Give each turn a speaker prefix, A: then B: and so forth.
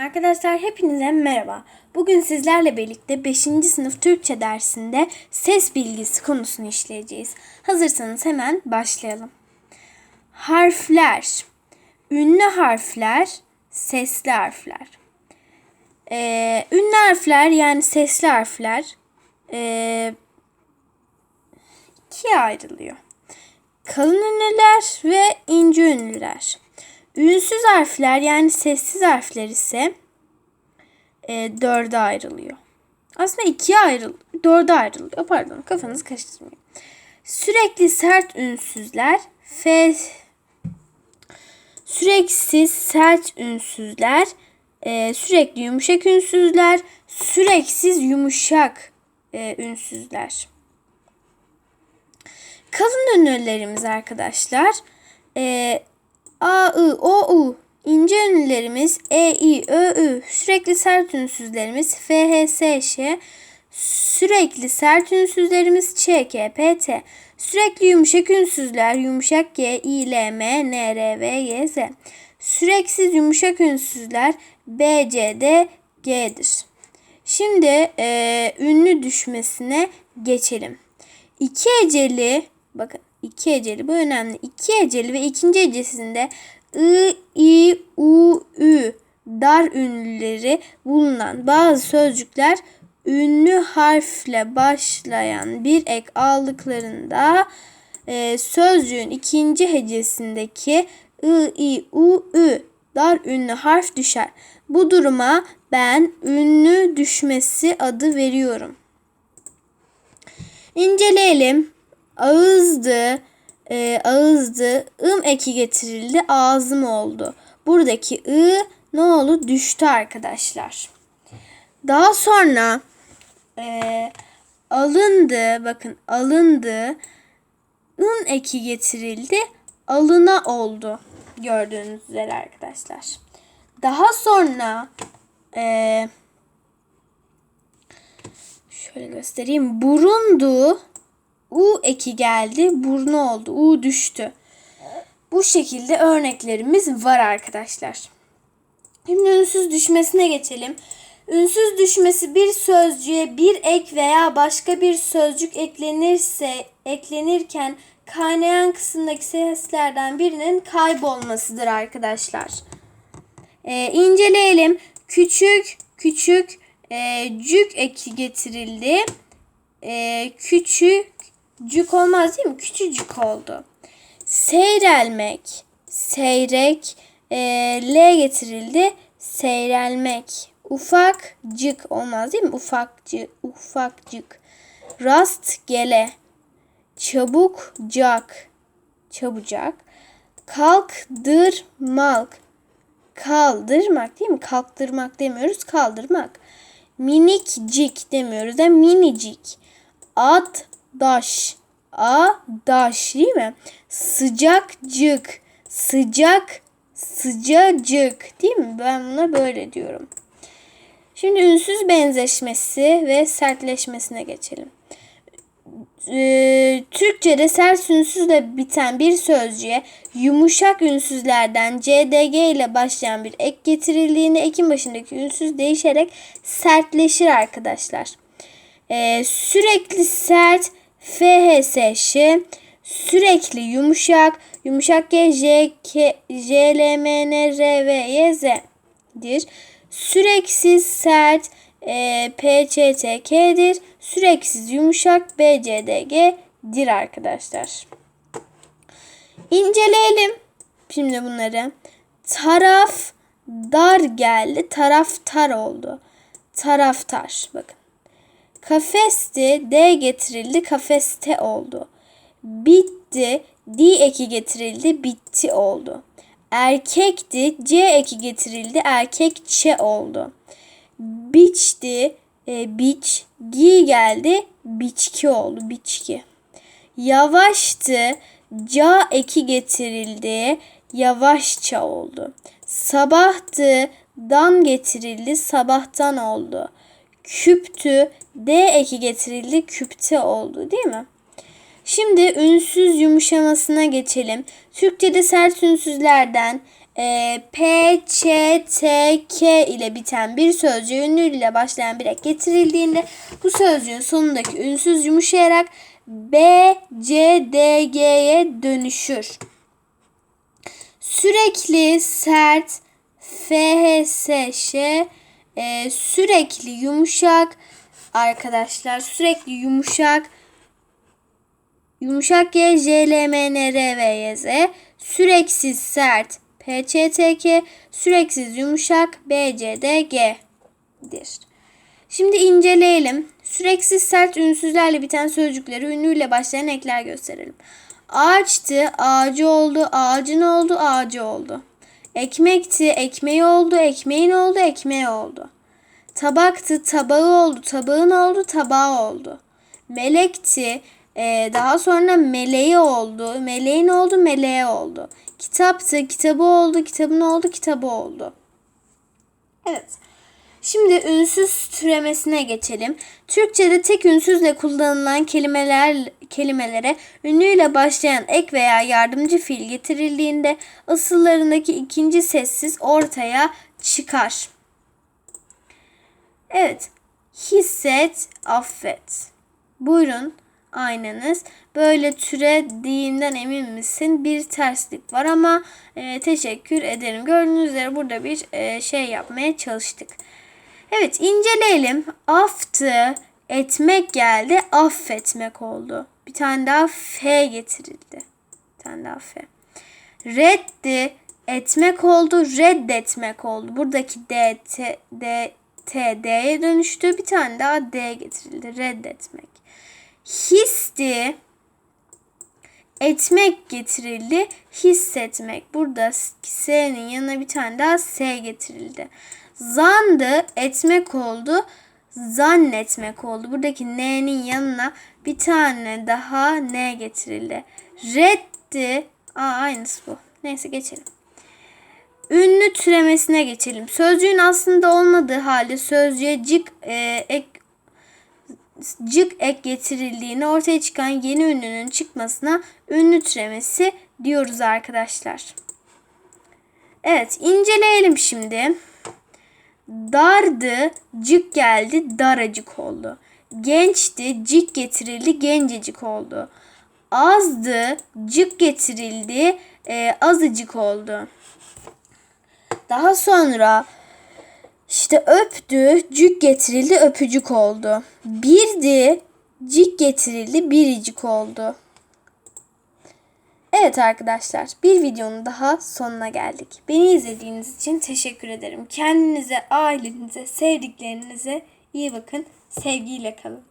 A: Arkadaşlar hepinize merhaba. Bugün sizlerle birlikte 5. sınıf Türkçe dersinde ses bilgisi konusunu işleyeceğiz. Hazırsanız hemen başlayalım. Harfler. Ünlü harfler, sesli harfler. Ee, ünlü harfler yani sesli harfler ee, ikiye ayrılıyor. Kalın ünlüler ve ince ünlüler. Ünsüz harfler yani sessiz harfler ise e, dörde ayrılıyor. Aslında ikiye ayrıl, dörde ayrılıyor. Pardon kafanızı karıştırmayın. Sürekli sert ünsüzler, f süreksiz sert ünsüzler, e, sürekli yumuşak ünsüzler, süreksiz yumuşak e, ünsüzler. Kalın ünlülerimiz arkadaşlar. E, A, I, O, U. İnce ünlülerimiz E, I, Ö, Ü. Sürekli sert ünsüzlerimiz F, H, S, Ş. Sürekli sert ünsüzlerimiz Ç, K, P, T. Sürekli yumuşak ünsüzler yumuşak G, I, L, M, N, R, V, Y, Z. Süreksiz yumuşak ünsüzler B, C, D, G'dir. Şimdi e, ünlü düşmesine geçelim. İki eceli bakın iki eceli bu önemli. İki eceli ve ikinci ecesinde ı, i, u, ü dar ünlüleri bulunan bazı sözcükler ünlü harfle başlayan bir ek aldıklarında e, sözcüğün ikinci hecesindeki ı, i, u, ü dar ünlü harf düşer. Bu duruma ben ünlü düşmesi adı veriyorum. İnceleyelim. Ağızdı, e, ağızdı, ım eki getirildi, ağzım oldu. Buradaki ı ne oldu? Düştü arkadaşlar. Daha sonra e, alındı, bakın alındı, ın eki getirildi, alına oldu. Gördüğünüz üzere arkadaşlar. Daha sonra e, şöyle göstereyim. Burundu, U eki geldi, burnu oldu, U düştü. Bu şekilde örneklerimiz var arkadaşlar. Şimdi ünsüz düşmesine geçelim. Ünsüz düşmesi bir sözcüğe bir ek veya başka bir sözcük eklenirse eklenirken kaynayan kısımdaki seslerden birinin kaybolmasıdır arkadaşlar. Ee, inceleyelim. Küçük, küçük, e, cük eki getirildi. E, küçük, cük olmaz değil mi? Küçücük oldu. Seyrelmek, seyrek, e, L getirildi. Seyrelmek. Ufakcık olmaz değil mi? Ufakcık, ufakcık. Rast gele. Çabukcak. Çabucak. Kalktırmak. Kaldırmak değil mi? Kalktırmak demiyoruz. Kaldırmak. Minikcik demiyoruz da minicik. Ad daş. A daş değil mi? Sıcakcık. Sıcak sıcacık değil mi? Ben buna böyle diyorum. Şimdi ünsüz benzeşmesi ve sertleşmesine geçelim. Ee, Türkçe'de sert ünsüzle biten bir sözcüğe yumuşak ünsüzlerden CDG ile başlayan bir ek getirildiğinde ekin başındaki ünsüz değişerek sertleşir arkadaşlar. Ee, sürekli sert FHSŞ sürekli yumuşak yumuşak G J K J L M N R V Y Z'dir. Süreksiz sert e, P Ç T K'dir. Süreksiz yumuşak B C D G'dir arkadaşlar. İnceleyelim şimdi bunları. Taraf dar geldi. Taraftar oldu. Taraftar. Bakın. Kafesti D getirildi. Kafeste oldu. Bitti. D eki getirildi. Bitti oldu. Erkekti. C eki getirildi. Erkekçe oldu. Biçti. E, biç. Gi geldi. Biçki oldu. Biçki. Yavaştı. Ca eki getirildi. Yavaşça oldu. Sabahtı. Dan getirildi. Sabahtan oldu. Küptü. D eki getirildi. Küpte oldu. Değil mi? Şimdi ünsüz yumuşamasına geçelim. Türkçe'de sert ünsüzlerden e, P, Ç, T, K ile biten bir sözcüğe ünlü ile başlayan bir ek getirildiğinde bu sözcüğün sonundaki ünsüz yumuşayarak B, C, D, G'ye dönüşür. Sürekli sert F, H, S, Ş e, sürekli yumuşak arkadaşlar sürekli yumuşak Yumuşak G, J, L, M, N, R, V, Y, Z. Süreksiz sert P, Ç, T, K. Süreksiz yumuşak B, C, D, G'dir. Şimdi inceleyelim. Süreksiz sert ünsüzlerle biten sözcükleri ünlüyle başlayan ekler gösterelim. Ağaçtı, ağacı oldu, ağacın oldu, ağacı oldu. Ekmekti, ekmeği oldu, ekmeğin oldu, ekmeği oldu. Tabaktı, tabağı oldu, tabağın oldu, tabağı oldu. Melekti, ee, daha sonra meleği oldu, meleğin oldu, meleğe oldu. Kitaptı, kitabı oldu, kitabın oldu, kitabı oldu. Evet. Şimdi ünsüz türemesine geçelim. Türkçe'de tek ünsüzle kullanılan kelimeler kelimelere ünlüyle başlayan ek veya yardımcı fiil getirildiğinde asıllarındaki ikinci sessiz ortaya çıkar. Evet. Hisset, affet. Buyurun aynanız. Böyle türediğinden emin misin? Bir terslik var ama e, teşekkür ederim. Gördüğünüz üzere burada bir e, şey yapmaya çalıştık. Evet inceleyelim. Aftı, etmek geldi, affetmek oldu. Bir tane daha F getirildi. Bir tane daha F. Reddi, etmek oldu, reddetmek oldu. Buradaki D, T, D, T, D'ye dönüştü. Bir tane daha D getirildi. Reddetmek. Histi, etmek getirildi. Hissetmek. Burada S'nin yanına bir tane daha S getirildi. Zandı etmek oldu. Zannetmek oldu. Buradaki N'nin yanına bir tane daha N getirildi. Reddi. Aa, aynısı bu. Neyse geçelim. Ünlü türemesine geçelim. Sözcüğün aslında olmadığı halde sözcüğe cık e, ek cık ek getirildiğini ortaya çıkan yeni ünlünün çıkmasına ünlü türemesi diyoruz arkadaşlar. Evet inceleyelim şimdi. Dardı, cık geldi, daracık oldu. Gençti, cik getirildi, gencecik oldu. Azdı, cık getirildi, e, azıcık oldu. Daha sonra işte öptü, cük getirildi, öpücük oldu. Birdi, cik getirildi, biricik oldu. Evet arkadaşlar bir videonun daha sonuna geldik. Beni izlediğiniz için teşekkür ederim. Kendinize, ailenize, sevdiklerinize iyi bakın. Sevgiyle kalın.